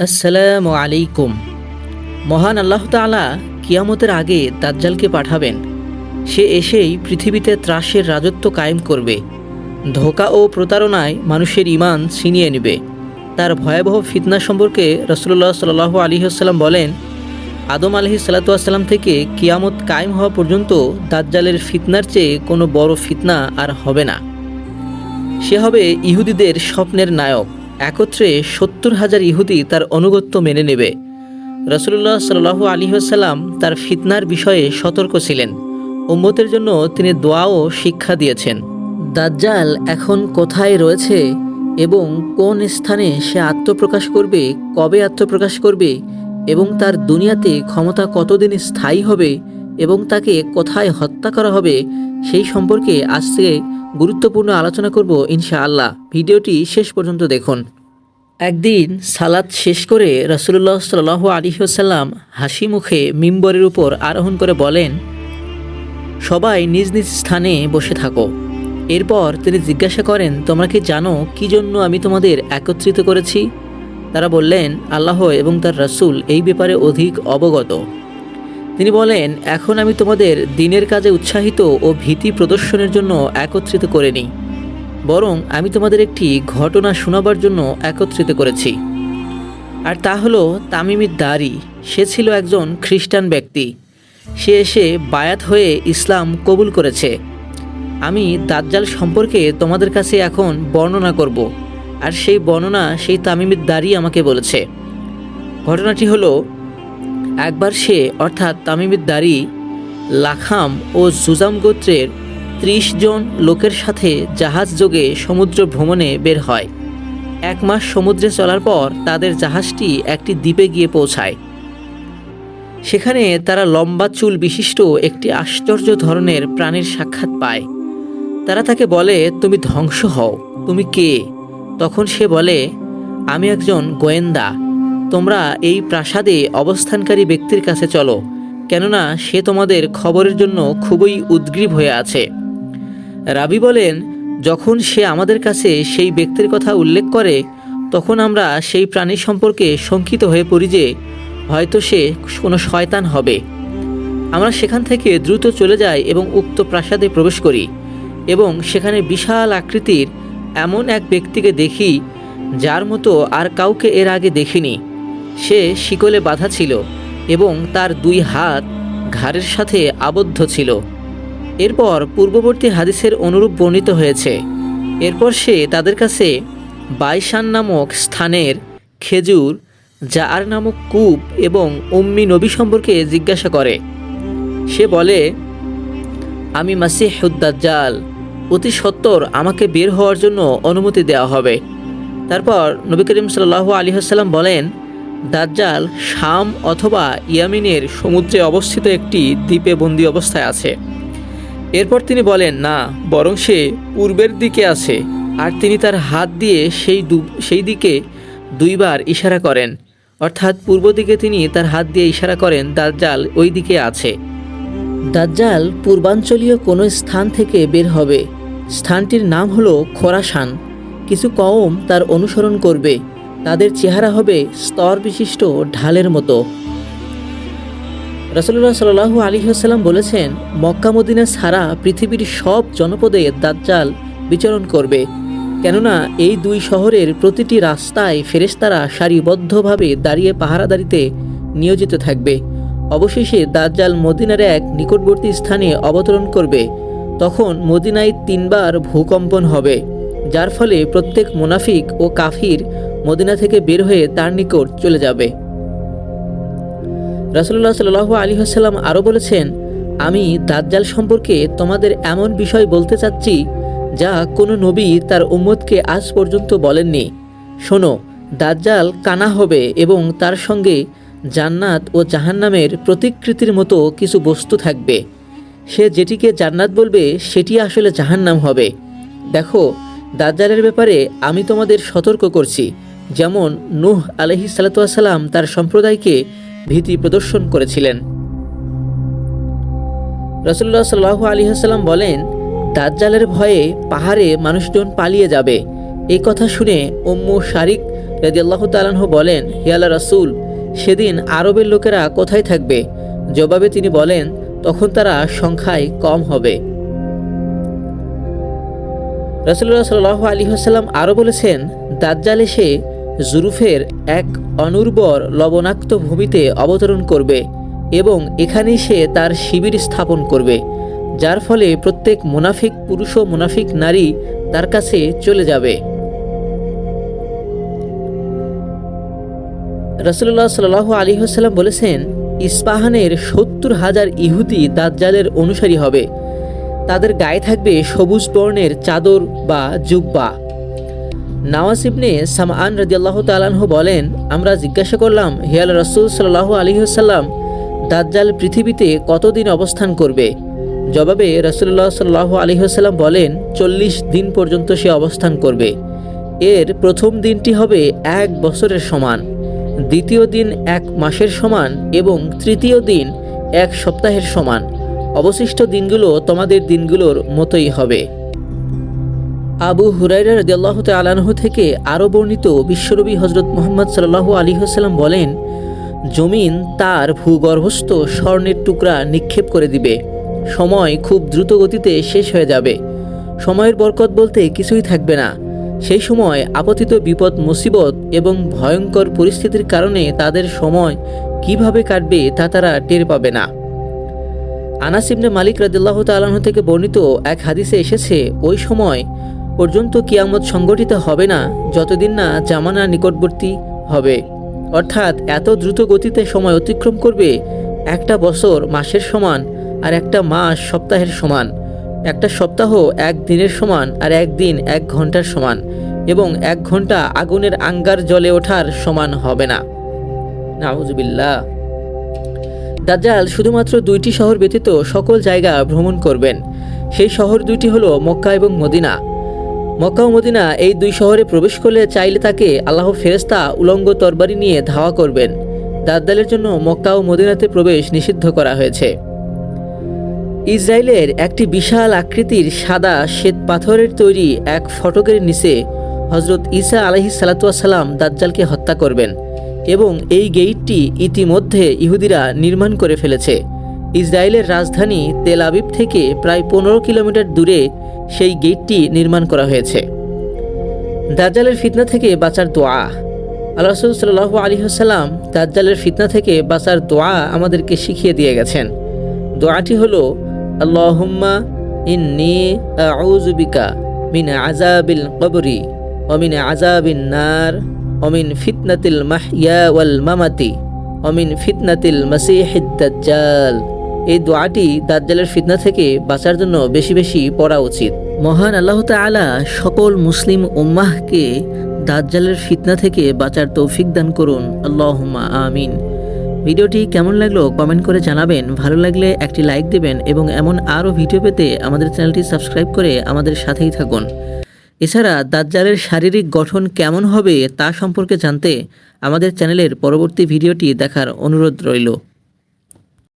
আসসালামু আলাইকুম। মহান আল্লাহ তাআলা কিয়ামতের আগে দাজ্জালকে পাঠাবেন। সে এসেই পৃথিবীতে ত্রাসের রাজত্ব কায়েম করবে। ধোকা ও প্রতারণায় মানুষের ইমান ছিনিয়ে নেবে। তার ভয়াবহ ফিতনা সম্পর্কে রসুল্লাহ সাল আলী আসাল্লাম বলেন, আদম আলহি সাল্লাতুয়াসাল্লাম থেকে কিয়ামত কায়েম হওয়া পর্যন্ত দাজ্জালের ফিতনার চেয়ে কোনো বড় ফিতনা আর হবে না। সে হবে ইহুদিদের স্বপ্নের নায়ক। একত্রে সত্তর হাজার ইহুদি তার অনুগত্য মেনে নেবে। রসুল্লাহ সাল্লু আলী আসাল্লাম তার ফিতনার বিষয়ে সতর্ক ছিলেন। উম্মতের জন্য তিনি দোয়া ও শিক্ষা দিয়েছেন। দাজ্জাল এখন কোথায় রয়েছে এবং কোন স্থানে সে আত্মপ্রকাশ করবে, কবে আত্মপ্রকাশ করবে এবং তার দুনিয়াতে ক্ষমতা কতদিন স্থায়ী হবে এবং তাকে কোথায় হত্যা করা হবে সেই সম্পর্কে আজকে গুরুত্বপূর্ণ আলোচনা করব ইনশাআল্লাহ। ভিডিওটি শেষ পর্যন্ত দেখুন। একদিন সালাত শেষ করে রসুল্লাহ সাল আলী সাল্লাম হাসি মুখে মিম্বরের উপর আরোহণ করে বলেন, সবাই নিজ নিজ স্থানে বসে থাকো। এরপর তিনি জিজ্ঞাসা করেন, তোমরা কি জানো কি জন্য আমি তোমাদের একত্রিত করেছি? তারা বললেন, আল্লাহ এবং তার রাসূল এই ব্যাপারে অধিক অবগত। তিনি বলেন, এখন আমি তোমাদের দিনের কাজে উৎসাহিত ও ভীতি প্রদর্শনের জন্য একত্রিত করিনি বরং আমি তোমাদের একটি ঘটনা শোনাবার জন্য একত্রিত করেছি। আর তা হলো তামিমির দারি সে ছিল একজন খ্রিস্টান ব্যক্তি। সে এসে বায়াত হয়ে ইসলাম কবুল করেছে। আমি দাজ্জাল সম্পর্কে তোমাদের কাছে এখন বর্ণনা করব, আর সেই বর্ণনা সেই তামিমির দাঁড়ি আমাকে বলেছে। ঘটনাটি হলো একবার সে, অর্থাৎ তামিমের দাঁড়ি, লাখাম ও জুজাম গোত্রের ত্রিশ জন লোকের সাথে জাহাজ যোগে সমুদ্র ভ্রমণে বের হয়। এক মাস সমুদ্রে চলার পর তাদের জাহাজটি একটি দ্বীপে গিয়ে পৌঁছায়। সেখানে তারা লম্বা চুল বিশিষ্ট একটি আশ্চর্য ধরনের প্রাণীর সাক্ষাৎ পায়। তারা তাকে বলে, তুমি ধ্বংস হও। তুমি কে? তখন সে বলে, আমি একজন গোয়েন্দা। তোমরা এই প্রাসাদে অবস্থানকারী ব্যক্তির কাছে চলো, কেননা সে তোমাদের খবরের জন্য খুবই উদ্গ্রীব হয়ে আছে। রাবি বলেন, যখন সে আমাদের কাছে সেই ব্যক্তির কথা উল্লেখ করে, তখন আমরা সেই প্রাণী সম্পর্কে শঙ্কিত হয়ে পড়ি যে, হয়তো সে কোনো শয়তান হবে। আমরা সেখান থেকে দ্রুত চলে যাই এবং উক্ত প্রাসাদে প্রবেশ করি এবং সেখানে বিশাল আকৃতির এমন এক ব্যক্তিকে দেখি, যার মতো আর কাউকে এর আগে দেখিনি। সে শিকলে বাঁধা ছিল এবং তার দুই হাত ঘাড়ের সাথে আবদ্ধ ছিল। এরপর পূর্ববর্তী হাদিসের অনুরূপ বর্ণিত হয়েছে। এরপর সে তাদের কাছে বাইশান নামক স্থানের খেজুর জার নামক কূপ এবং উম্মি নবী সম্পর্কে জিজ্ঞাসা করে। সে বলে, আমি মাসি মাসিহুদ্দাজ্জাল অতি সত্বর আমাকে বের হওয়ার জন্য অনুমতি দেওয়া হবে। তারপর নবী করিম সাল্লাহ আলী হাসাল্লাম বলেন দাজ্জাল শাম অথবা ইয়ামিনের সমুদ্রে অবস্থিত একটি দ্বীপে বন্দি অবস্থায় আছে। এরপর তিনি বলেন, না, বরং সে পূর্বের দিকে আছে। আর তিনি তার হাত দিয়ে সেই সেই দিকে দুইবার ইশারা করেন। অর্থাৎ পূর্ব দিকে তিনি তার হাত দিয়ে ইশারা করেন, দাজ্জাল ওই দিকে আছে। দাজ্জাল পূর্বাঞ্চলীয় কোনো স্থান থেকে বের হবে। স্থানটির নাম হলো খোরাসান। কিছু কওম তার অনুসরণ করবে। তাদের চেহারা হবে স্তর বিশিষ্ট ঢালের মতো। রসুল্লাহ সাল্লাহু আলী হাসাল্লাম বলেছেন, মক্কা ছাড়া পৃথিবীর সব জনপদে দাজ্জাল বিচরণ করবে। কেননা এই দুই শহরের প্রতিটি রাস্তায় ফেরেস্তারা সারিবদ্ধভাবে দাঁড়িয়ে পাহারাদারিতে নিয়োজিত থাকবে। অবশেষে দাজ্জাল মদিনার এক নিকটবর্তী স্থানে অবতরণ করবে। তখন মদিনায় তিনবার ভূকম্পন হবে, যার ফলে প্রত্যেক মুনাফিক ও কাফির মদিনা থেকে বের হয়ে তার নিকট চলে যাবে। রাসুল্লাহ সাল আলী হাসাল্লাম আরও বলেছেন, আমি দাজ্জাল সম্পর্কে তোমাদের এমন বিষয় বলতে চাচ্ছি, যা কোনো নবী তার উম্মতকে আজ পর্যন্ত বলেননি। শোনো, দাজ্জাল কানা হবে এবং তার সঙ্গে জান্নাত ও জাহান্নামের প্রতিকৃতির মতো কিছু বস্তু থাকবে। সে যেটিকে জান্নাত বলবে, সেটি আসলে জাহান্নাম হবে। দেখো, দাজ্জালের ব্যাপারে আমি তোমাদের সতর্ক করছি। যেমন নুহ আলহি সালাতাম তার সম্প্রদায়কে ভীতি প্রদর্শন করেছিলেন। রসুল্লাহ সাল্লাহ আলী হাসাল্লাম বলেন, দাজ্জালের ভয়ে পাহাড়ে মানুষজন পালিয়ে যাবে। এই কথা শুনে উম্মু শারিক রেদিয়াল্লাহ তালাহ বলেন হিয়ালা রাসুল, সেদিন আরবের লোকেরা কোথায় থাকবে? জবাবে তিনি বলেন, তখন তারা সংখ্যায় কম হবে। রসুল্লাহ সাল আলী হাসাল্লাম আরও বলেছেন, দাজ্জাল এসে জুরুফের এক অনুর্বর লবণাক্ত ভূমিতে অবতরণ করবে এবং এখানেই সে তার শিবির স্থাপন করবে, যার ফলে প্রত্যেক মুনাফিক পুরুষ ও মুনাফিক নারী তার কাছে চলে যাবে। রসুল্লাহ সাল আলী হাসাল্লাম বলেছেন, ইস্পাহানের সত্তর হাজার ইহুদি দাজ্জালের অনুসারী হবে। তাদের গায়ে থাকবে সবুজ বর্ণের চাদর বা জুব্বা। নওয়াজ ইবনে সামান রাজিয়াল্লাহ তালাহ বলেন, আমরা জিজ্ঞাসা করলাম হিয়াল রসুল সাল্লাহ আলহিহাসাল্লাম দাজ্জাল পৃথিবীতে কতদিন অবস্থান করবে? জবাবে রসুল্লাহ সাল্লাহ আলহিহাসাল্লাম বলেন, চল্লিশ দিন পর্যন্ত সে অবস্থান করবে। এর প্রথম দিনটি হবে এক বছরের সমান, দ্বিতীয় দিন এক মাসের সমান এবং তৃতীয় দিন এক সপ্তাহের সমান। অবশিষ্ট দিনগুলো তোমাদের দিনগুলোর মতোই হবে। আবু হুরাইরা রদিয়াল্লাহ তালাহ থেকে আরও বর্ণিত বিশ্বরবী হজরত মোহাম্মদ সাল্লাহ আলী হাসাল্লাম বলেন, জমিন তার ভূগর্ভস্থ স্বর্ণের টুকরা নিক্ষেপ করে দিবে। সময় খুব দ্রুত গতিতে শেষ হয়ে যাবে। সময়ের বরকত বলতে কিছুই থাকবে না। সেই সময় আপতিত বিপদ, মুসিবত এবং ভয়ঙ্কর পরিস্থিতির কারণে তাদের সময় কীভাবে কাটবে তা তারা টের পাবে না। আনাস ইবনে মালিক রাদিল্লাহ তালাহ থেকে বর্ণিত এক হাদিসে এসেছে, ওই সময় পর্যন্ত কিয়ামত সংগঠিত হবে না, যতদিন না জামানা নিকটবর্তী হবে। অর্থাৎ এত দ্রুত গতিতে সময় অতিক্রম করবে, একটা বছর মাসের সমান আর একটা মাস সপ্তাহের সমান। একটা সপ্তাহ এক দিনের সমান আর একদিন এক ঘণ্টার সমান, এবং এক ঘণ্টা আগুনের আঙ্গার জলে ওঠার সমান হবে না। নাউজুবিল্লাহ। দাজ্জাল শুধুমাত্র দুইটি শহর ব্যতীত সকল জায়গা ভ্রমণ করবেন। সেই শহর দুইটি হলো মক্কা এবং মদিনা। মক্কা ও মদিনা এই দুই শহরে প্রবেশ করলে চাইলে তাকে আল্লাহ ফেরেস্তা উলঙ্গ তরবারি নিয়ে ধাওয়া করবেন। দাজ্জালের জন্য মক্কা ও মদিনাতে প্রবেশ নিষিদ্ধ করা হয়েছে। ইসরায়েলের একটি বিশাল আকৃতির সাদা শ্বেত পাথরের তৈরি এক ফটকের নিচে হজরত ঈসা আলহি সালাতাম দাজ্জালকে হত্যা করবেন এবং এই গেইটটি ইতিমধ্যে ইহুদিরা নির্মাণ করে ফেলেছে। ইসরায়েলের রাজধানী তেল আবিব থেকে প্রায় পনেরো কিলোমিটার দূরে সেই গেটটি নির্মাণ করা হয়েছে। দাজ্জালের ফিতনা থেকে বাঁচার দোয়া। আল্লাহ রসুল সাল্লাহ আলী হাসাল্লাম দাজ্জালের ফিতনা থেকে বাঁচার দোয়া আমাদেরকে শিখিয়ে দিয়ে গেছেন। দোয়াটি হলো, আল্লাহুম্মা ইন্নি আউজুবিকা মিন আজাবিল কবরি অমিন আজাবিন নার অমিন ফিতনাতিল মাহিয়া ওয়াল মামাতি অমিন ফিতনাতিল মাসিহিদ দাজ্জাল। এই দোয়াটি দাজ্জালের ফিতনা থেকে বাঁচার জন্য বেশি বেশি পড়া উচিত। মহান আল্লাহ তাআলা সকল মুসলিম উম্মাহকে দাজ্জালের ফিতনা থেকে বাঁচার তৌফিক দান করুন। আল্লাহুম্মা আমিন। ভিডিওটি কেমন লাগল কমেন্ট করে জানাবেন। ভালো লাগলে একটি লাইক দেবেন এবং এমন আরও ভিডিও পেতে আমাদের চ্যানেলটি সাবস্ক্রাইব করে আমাদের সাথেই থাকুন। এছাড়া দাজ্জালের শারীরিক গঠন কেমন হবে তা সম্পর্কে জানতে আমাদের চ্যানেলের পরবর্তী ভিডিওটি দেখার অনুরোধ রইল।